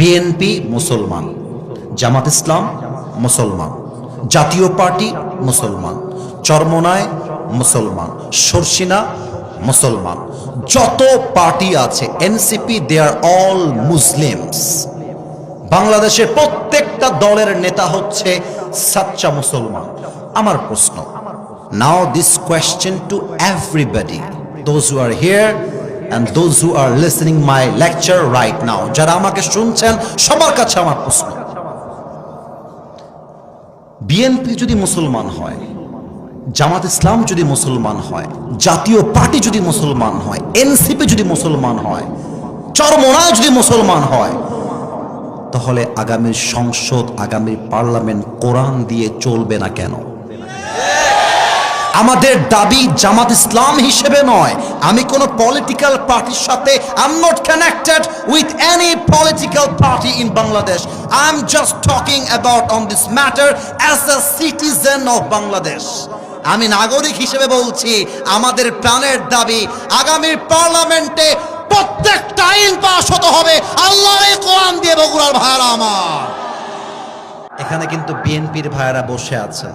BNP মুসলমান, জামাত ইসলাম মুসলমান, জাতীয় পার্টি মুসলমান, চরমনায় মুসলমান, সরসিনা মুসলমান, যত পার্টি আছে NCP they are all Muslims বাংলাদেশের প্রত্যেকটা দলের নেতা হচ্ছে সাচ্চা মুসলমান। আমার প্রশ্ন now this question to everybody those who are here and those who are listening my lecture right now যারা আমাকে শুনছেন, সবার কাছে আমার প্রশ্ন। বিএনপি যদি মুসলমান হয়, জামাত ইসলাম যদি মুসলমান হয়, জাতীয় পার্টি যদি মুসলমান হয় এনসিপি যদি মুসলমান হয় চরমোনা যদি মুসলমান হয়, তাহলে আগামীর সংসদ, আগামীর পার্লামেন্ট কোরআন দিয়ে চলবে না কেন? আমাদের দাবি জামাত ইসলাম হিসেবে নয়। আমি কোন পলিটিক্যাল পার্টির সাথে I am not connected with any political party in Bangladesh I am just talking about on this matter as a citizen of Bangladesh আমি নাগরিক হিসেবে বলছি, আমাদের প্রাণের দাবি আগামীর পার্লামেন্টে প্রত্যেকটা আইন পাস হতে হবে। আল্লাহর কোরআন দিয়ে বগুড়ার ভাইরা আমার। এখানে কিন্তু বিএনপির ভাইয়ারা বসে আছেন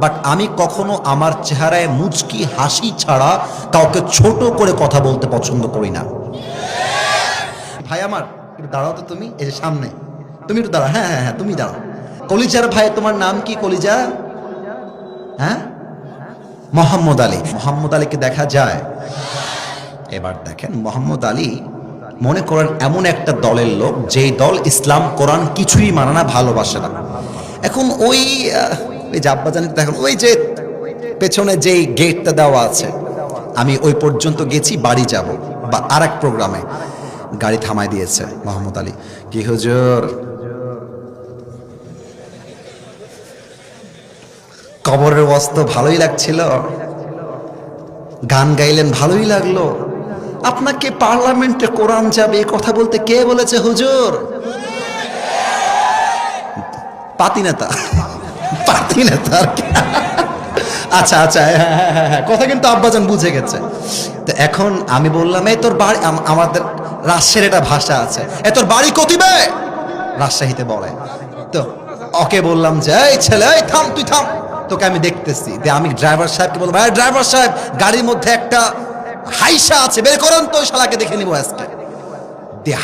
বাট আমি কখনো আমার চেহারায় মুচকি হাসি ছাড়া কাউকে ছোট করে কথা বলতে পছন্দ করি না। ভাই আমার, একটু দাঁড়াও তো তুমি, এই যে সামনে। তুমি একটু দাঁড়াও হ্যাঁ হ্যাঁ হ্যাঁ তুমি দাঁড়াও। কলিজার ভাই, তোমার নাম কি কলিজা? হ্যাঁ? মোহাম্মদ আলী। মোহাম্মদ আলীকে দেখা যায়। এবার দেখেন, মোহাম্মদ আলী মনে করেন এমন একটা দলের লোক, যেই দল ইসলাম কোরআন কিছুই মানে না, ভালোবাসে না। এখন ওই ওই যে আব্বাজানি দেখেন ওই যে পেছনে যেই গেটটা দেওয়া আছে, আমি ওই পর্যন্ত গেছি, বাড়ি যাব বা আর এক প্রোগ্রামে গাড়ি থামায় দিয়েছে মোহাম্মদ আলী। কি হুজুর? কবরের বস্ত্র ভালোই লাগছিল। গান গাইলেন, ভালোই লাগল। আপনাকে পার্লামেন্টে কোরআন যাবে এ কথা বলতে কে বলেছে হুজুর? পাতি নেতা। আচ্ছা আচ্ছা হ্যাঁ, হ্যাঁ, হ্যাঁ, কথা কিন্তু আব্বাজান বুঝে গেছে। তো এখন আমি বললাম এই তোর বাড়ি আমাদের রাজশাহীর একটা ভাষা আছে। এ তোর বাড়ি কতিবে রাজশাহীতে বলে। তো ওকে বললাম যে এই ছেলে এই থাম তুই থাম। তোকে আমি দেখতেছি। যে আমি ড্রাইভার সাহেবকে বললাম ভাই ড্রাইভার সাহেব গাড়ির মধ্যে একটা হাইসা আছে বের করেন তো শালাকে দেখে নিবো আজকে।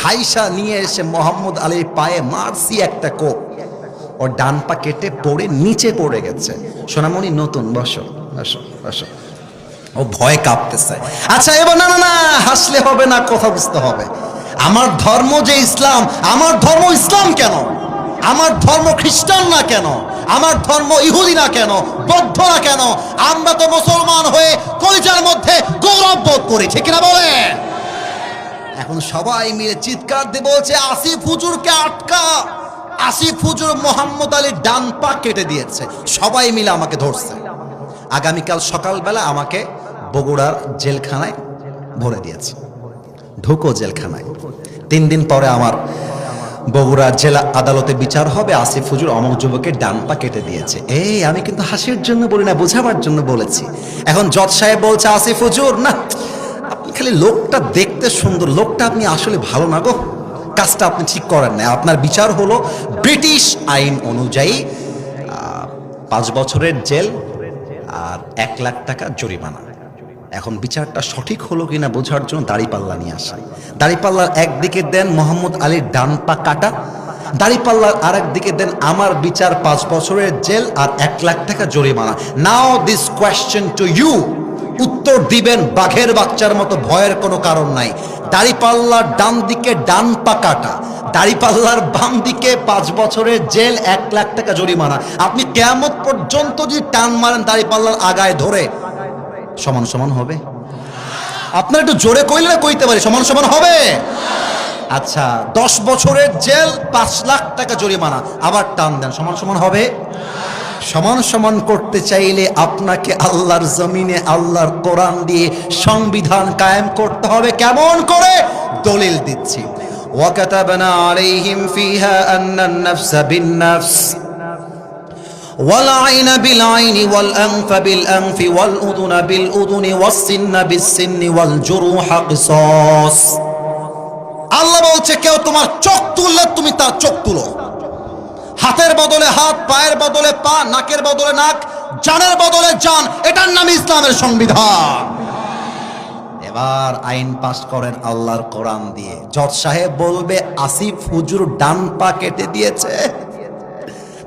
হাইসা নিয়ে এসে মোহাম্মদ আলীর পায়ে মারছি একটা কোপ। ওর ডান পা কেটে পড়ে নিচে পড়ে গেছে। সোনামণি, নতুন, বসো বসো বসো। ও ভয় কাঁপতেছে। আচ্ছা এবার না না না, হাসলে হবে না, কথা বুঝতে হবে। আমার ধর্ম যে ইসলাম, আমার ধর্ম ইসলাম কেন? আমার ধর্ম খ্রিস্টান না কেন? আমার ধর্ম ইহুদি না কেন? বৌদ্ধ না কেন? আমরা তো মুসলমান হয়ে কলিজার মধ্যে গৌরব বোধ করি, ঠিক না বলেন এখন সবাই মিলে চিৎকার দিয়ে বলছে, আসিফ হুজুরকে আটকা। আসিফ হুজুর মোহাম্মদ আলীর ডান পা কেটে দিয়েছে। সবাই মিলে আমাকে ধরছে। আগামীকাল সকালবেলা আমাকে বগুড়ার জেলখানায় ভরে দিয়েছে। ঢুকো জেলখানায়। তিন দিন পরে আমার বগুড়া জেলা আদালতে বিচার হবে। আসিফ হুজুর অমক যুবকের ডান পা কেটে দিয়েছে। এই, আমি কিন্তু হাসির জন্য বলি না, বোঝাবার জন্য বলেছি। এখন জজ সাহেব বলছে, আসিফ হুজুর, না, আপনি খালি লোকটা দেখতে সুন্দর। লোকটা আপনি আসলে ভালো না গো। কাজটা আপনি ঠিক করেন না আপনার বিচার হলো ব্রিটিশ আইন অনুযায়ী পাঁচ বছরের জেল আর এক লাখ টাকা জরিমানা। এখন বিচারটা সঠিক হলো কিনা বোঝার জন্য দাড়িপাল্লা নিয়ে আসা। দাড়িপাল্লার একদিকে দেন মোহাম্মদ আলীর ডান পা কাটা, দাড়িপাল্লার আর একদিকে দেন আমার বিচার পাঁচ বছরের জেল আর এক লাখ টাকা জরিমানা। Now this question to you উত্তর দিবেন বাঘের বাচ্চার মতো ভয়ের কোনো কারণ নাই। দাড়িপাল্লার ডান দিকে ডান পা কাটা দাড়িপাল্লার বাম দিকে পাঁচ বছরের জেল এক লাখ টাকা জরিমানা। আপনি কেয়ামত পর্যন্ত যদি টান মারেন দাড়িপাল্লার আগায় ধরে, সমান সমান হবে। আপনার একটু জোরে কইলে না কইতে পারি, সমান সমান হবে। আচ্ছা দশ বছরের জেল পাঁচ লাখ টাকা জরিমানা, আবার টান দেন, সমান সমান হবে। সমান সমান করতে চাইলে আপনাকে আল্লাহর জমিনে আল্লাহর কোরআন দিয়ে সংবিধান কায়েম করতে হবে কেমন করে দলিল দিচ্ছি وكتبنا عليهم فيها أن النفس بالنفس والعين بالعين والأنف بالأنف والأذن بالأذن والسن بالسن والجروح قصاص আল্লাহ বলছে কেউ তোমার চোখ তুললে তুমি তার চোখ তুলো হাতের বদলে হাত, পায়ের বদলে পা, নাকের বদলে নাক, জানের বদলে জান, এটার নাম ইসলামের সংবিধান। এবার আইন পাস করেন আল্লাহর কোরআন দিয়ে। জজ সাহেব বলবে, আসিফ হুজুর ডান পা কেটে দিয়েছে।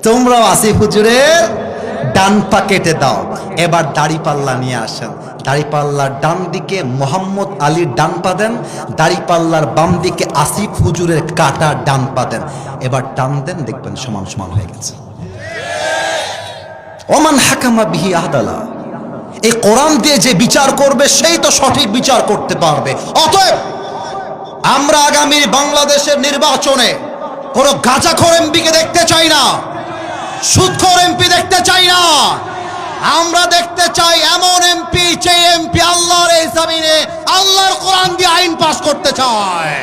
তোমরাও আসিফ হুজুরের ডান পা কেটে দাও। এবার দাড়ি পাল্লা নিয়ে আসেন। দাড়ি পাল্লার ডান দিকে মোহাম্মদ আলীর ডান পা দেন দাড়ি পাল্লার বাম দিকে আসিফ হুজুরের কাটা ডান পা দেন। এবার টান দেন, দেখবেন সমান সমান হয়ে গেছে। ওমান হাকামা বিহি আহদালা। এই কোরআন দিয়ে যে বিচার করবে, সেই তো সঠিক বিচার করতে পারবে। অতএব আমরা আগামী বাংলাদেশের নির্বাচনে কোনো গাঁজাখোর এমপিকে দেখতে চাই না। সুদখোর এমপি দেখতে চাই না। আমরা দেখতে চাই এমন এমপি যে এমপি আল্লাহর এই জমিনে, আল্লাহর কোরআন দিয়ে আইন পাশ করতে চায়।